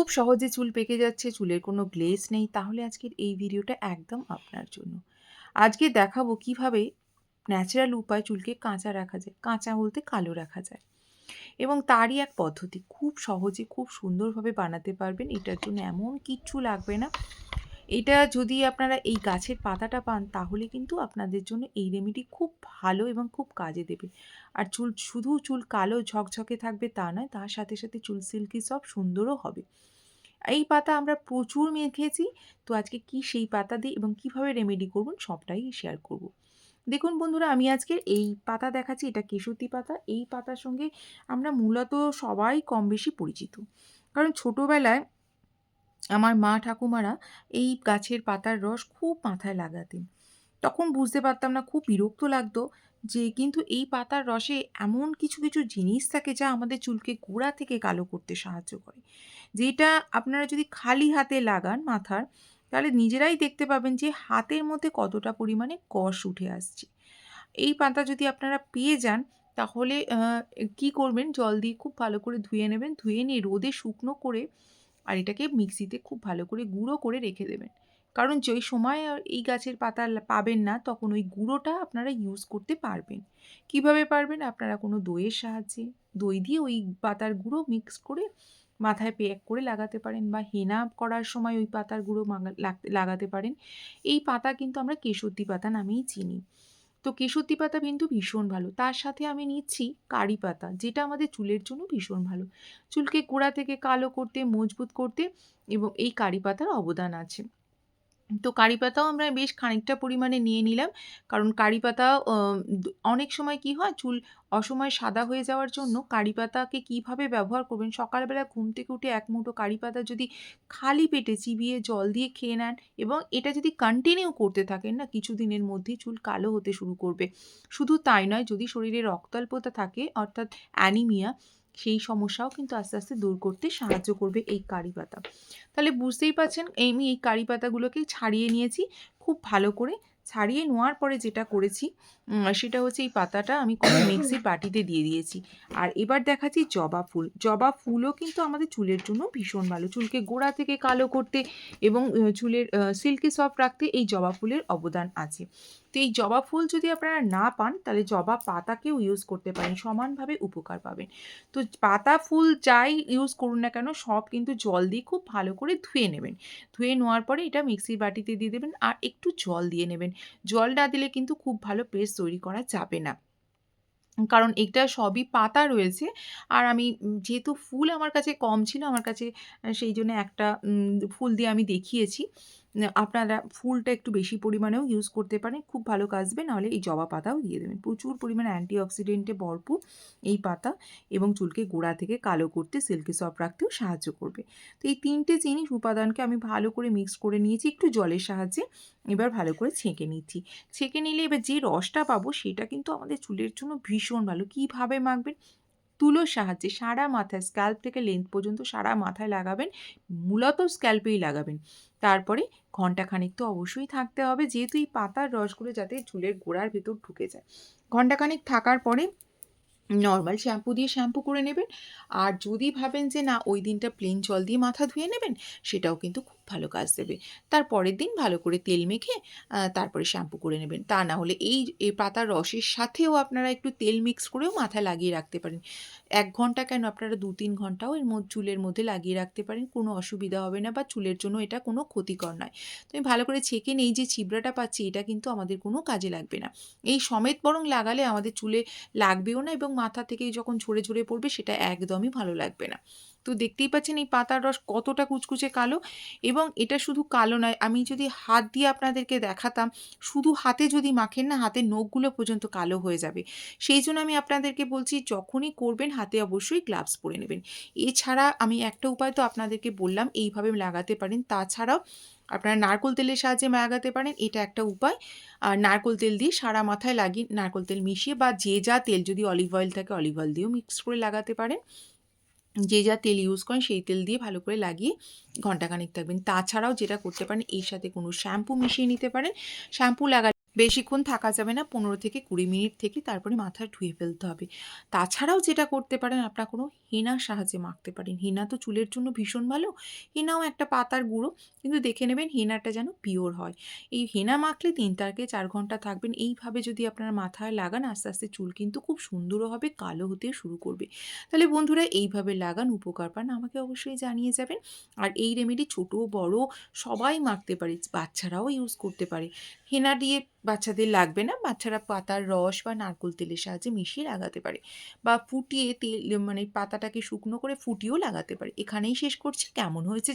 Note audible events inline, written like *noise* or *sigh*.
খুব সহজে চুল পেকে যাচ্ছে, চুলের কোনো গ্লেজ নেই, তাহলে আজকের এই ভিডিওটা একদম আপনার জন্য। আজকে দেখাবো কীভাবে ন্যাচারাল উপায় চুলকে কাঁচা রাখা যায়। কাঁচা বলতে কালো রাখা যায়। এবং তারই এক পদ্ধতি। খুব সহজে, খুব সুন্দরভাবে বানাতে পারবেন। এটার জন্য এমন কিচ্ছু লাগবে না। এটা যদি আপনারা এই গাছের পাতাটা পান তাহলে কিন্তু আপনাদের জন্য এই রেমেডি খুব ভালো এবং খুব কাজে দেবে। আর চুল শুধু চুল কালো ঝকঝকে থাকবে তা নয়, তার সাথে, সাথে চুল সিল্কি সব সুন্দরও হবে। এই পাতা আমরা প্রচুর মেখেছি। তো আজকে কি সেই পাতা দিয়ে এবং কীভাবে রেমেডি করবেন সবটাই শেয়ার করব। দেখুন বন্ধুরা আমি আজকে এই পাতা দেখাচ্ছি এটা কেশুতি পাতা। এই পাতার সঙ্গে আমরা মূলত সবাই কম বেশি পরিচিত। কারণ ছোটোবেলায় আমার মা ঠাকুমারা এই গাছের পাতার রস খুব মাথায় লাগাতেন। তখন বুঝতে পারতাম না খুব বিরক্ত লাগতো যে কিন্তু এই পাতার রসে এমন কিছু, কিছু জিনিস থাকে যা আমাদের চুলকে গোড়া থেকে কালো করতে সাহায্য করে। যেটা আপনারা যদি খালি হাতে লাগান মাথার তাহলে নিজেরাই দেখতে পাবেন যে হাতের মধ্যে কতটা পরিমাণে কষ উঠে আসছে। এই পাতা যদি আপনারা পেয়ে যান তাহলে কি করবেন জল দিয়ে খুব ভালো করে ধুয়ে নেবেন। ধুয়ে নিয়ে রোদে শুকনো করে আর এটাকে মিক্সিতে খুব ভালো করে গুঁড়ো করে রেখে দেবেন। কারণ যেই সময় এই গাছের পাতা পাবেন না তখন ওই গুঁড়োটা আপনারা ইউজ করতে পারবেন। কীভাবে পারবেন? আপনারা কোনো দইয়ের সাহায্যে, দই দিয়ে ওই পাতার গুঁড়ো মিক্স করে মাথায় প্যাক করে লাগাতে পারেন বা হেনা করার সময় ওই পাতার গুঁড়ো লাগাতে পারেন। এই পাতা কিন্তু আমরা কেশরতি পাতা নামেই চিনি। তো কেশরতি পাতা কিন্তু ভীষণ ভালো। তার সাথে আমি নিচ্ছি কারি পাতা যেটা আমাদের চুলের জন্য ভীষণ ভালো। চুলকে গোড়া থেকে কালো করতে, মজবুত করতে এবং এই কারি পাতার অবদান আছে। তো কারি পাতাও আমরা বেশ খানিকটা পরিমাণে নিয়ে নিলাম। কারণ কারি পাতা অনেক সময় কি হয়, চুল অসময়ে সাদা হয়ে যাওয়ার জন্য কারি পাতাকে কীভাবে ব্যবহার করবেন সকালবেলা ঘুম থেকে উঠে এক মুঠো কারি পাতা যদি খালি পেটে চিবিয়ে জল দিয়ে খেয়ে নেন এবং এটা যদি কন্টিনিউ করতে থাকেন না, কিছুদিনের মধ্যেই চুল কালো হতে শুরু করবে। শুধু তাই নয়, যদি শরীরে রক্তাল্পতা থাকে, অর্থাৎ অ্যানিমিয়া সেই সমস্যাও কিন্তু আস্তে, আস্তে দূর করতে সাহায্য করবে এই কারি পাতা। তাহলে বুঝতেই পারছেন আমি এই কারি পাতাগুলোকে ছাড়িয়ে নিয়েছি খুব ভালো করে। ছাড়িয়ে নেওয়ার পরে যেটা করেছি সেটা হচ্ছে এই পাতাটা আমি কোনো *coughs* মিক্সির বাটিতে দিয়ে দিয়েছি। আর এবার দেখাচ্ছি জবা ফুল। জবা ফুলও কিন্তু আমাদের চুলের জন্য ভীষণ ভালো। চুলকে গোড়া থেকে কালো করতে এবং চুলের সিল্কি সফট রাখতে এই জবা ফুলের অবদান আছে। তো এই জবা ফুল যদি আপনারা না পান তাহলে জবা পাতাকেও ইউজ করতে পারেন। সমানভাবে উপকার পাবেন। তো পাতা, ফুল যাই ইউজ করুন না কেন সব কিন্তু জল দিয়ে খুব ভালো করে ধুয়ে নেবেন। ধুয়ে নেওয়ার পরে এটা মিক্সির বাটিতে দিয়ে দেবেন আর একটু জল দিয়ে নেবেন। জল না দিলে কিন্তু খুব ভালো পেস্ট তৈরি করা যাবে না। কারণ এটা সবই পাতা রয়েছে। আর আমি যেহেতু ফুল আমার কাছে কম ছিল, আমার কাছে সেই জন্য একটা ফুল দিয়ে আমি দেখিয়েছি। আপনারা ফুলটা একটু বেশি পরিমাণেও ইউজ করতে পারেন। খুব ভালো কাজবে, নাহলে এই জবা পাতাও দিয়ে দেবেন। প্রচুর পরিমাণে অ্যান্টিঅক্সিডেন্টে ভরপুর এই পাতা এবং চুলকে গোড়া থেকে কালো করতে সিল্কি সফট রাখতেও সাহায্য করবে। তো এই তিনটে জিনিস উপাদানকে আমি ভালো করে মিক্স করে নিয়েছি, একটু জলের সাহায্যে। এবার ভালো করে ছেঁকে নিচ্ছি। ছেঁকে নিলে এবার যে রসটা পাবো, সেটা কিন্তু আমাদের চুলের জন্য ভীষণ ভালো। কীভাবে মাখবেন? তুলোর সাহায্যে সারা মাথায় স্ক্যাল্প থেকে লেন্থ পর্যন্ত সারা মাথায় লাগাবেন। মূলত স্ক্যাল্পেই লাগাবেন। তারপরে ঘন্টাখানেক তো অবশ্যই থাকতে হবে, যেহেতু এই পাতার রসগুলো যাতে চুলের গোড়ার ভেতর ঢুকে যায়। ঘন্টাখানেক থাকার পরে নর্মাল শ্যাম্পু দিয়ে শ্যাম্পু করে নেবেন। আর যদি ভাবেন যে না, ওই দিনটা প্লেন জল দিয়ে মাথা ধুয়ে নেবেন, সেটাও কিন্তু খুব ভালো কাজ দেবে। তার পরের দিন ভালো করে তেল মেখে তারপরে শ্যাম্পু করে নেবেন। তা না হলে এই এই পাতার রসের সাথেও আপনারা একটু তেল মিক্স করেও মাথায় লাগিয়ে রাখতে পারেন। এক ঘণ্টা কেন আপনারা ২-৩ ঘন্টাও এর মধ্যে চুলের মধ্যে লাগিয়ে রাখতে পারেন। কোনো অসুবিধা হবে না বা চুলের জন্য এটা কোনো ক্ষতিকর নয়। তো আমি ভালো করে ছেঁকে নেই যে ছিবড়াটা পাচ্ছি এটা কিন্তু আমাদের কোনো কাজে লাগবে না। এই সমেত বরং লাগালে আমাদের চুলে লাগবেও না এবং মাথা থেকে যখন ঝরে, ঝরে পড়বে সেটা একদমই ভালো লাগবে না। তো দেখতেই পাচ্ছেন এই পাতার রস কতটা কুচকুচে কালো এবং এটা শুধু কালো নয়, আমি যদি হাত দিয়ে আপনাদেরকে দেখাতাম, শুধু হাতে যদি মাখেন না হাতে নখগুলো পর্যন্ত কালো হয়ে যাবে। সেই জন্য আমি আপনাদেরকে বলছি, যখনই করবেন, হাতে অবশ্যই গ্লাভস পরে নেবেন। এছাড়া আমি একটা উপায় তো আপনাদেরকে বললাম, এইভাবে লাগাতে পারেন। তাছাড়াও আপনারা নারকোল তেলের সাহায্যে লাগাতে পারেন। এটা একটা উপায়। আর নারকোল তেল দিয়ে সারা মাথায় লাগিয়ে, নারকোল তেল মিশিয়ে বা যে যা তেল, যদি অলিভ অয়েল থাকে অলিভ অয়েল দিয়েও মিক্স করে লাগাতে পারেন। যে যা তেল ইউজ করেন, সেই তেল দিয়ে ভালো করে লাগিয়ে ঘন্টাখানেক থাকবেন। তাছাড়াও যেটা করতে পারেন, এর সাথে কোনো শ্যাম্পু মিশিয়ে নিতে পারেন। শ্যাম্পু লাগা বেশিক্ষণ থাকা যাবে না, পনেরো থেকে কুড়ি মিনিট থেকে তারপরে মাথায় ধুয়ে ফেলতে হবে। তাছাড়াও যেটা করতে পারেন, আপনার কোনো হেনার সাহায্যে মাখতে পারেন। হেনা তো চুলের জন্য ভীষণ ভালো, হেনাও একটা পাতার গুঁড়ো, কিন্তু দেখে নেবেন হেনাটা যেন পিওর হয়। এই হেনা মাখলে তিন থেকে চার ঘণ্টা থাকবেন, এইভাবে যদি আপনার মাথায় লাগান, আস্তে আস্তে চুল কিন্তু খুব সুন্দরও হবে, কালো হতে শুরু করবে। তাহলে বন্ধুরা, এইভাবে লাগান, উপকার পান, আমাকে অবশ্যই জানিয়ে যাবেন। আর এই রেমেডি ছোট, বড়, সবাই মাখতে পারে, বাচ্চারাও ইউজ করতে পারে। হেনা দিয়ে বাচ্চাদের লাগবে না। বাচ্চারা পাতার রস বা নারকোল তেলের সাহায্যে মিশিয়ে লাগাতে পারে বা ফুটিয়ে তেল মানে পাতাটাকে শুকনো করে ফুটিয়েও লাগাতে পারে। এখানেই শেষ করছি। কেমন হয়েছে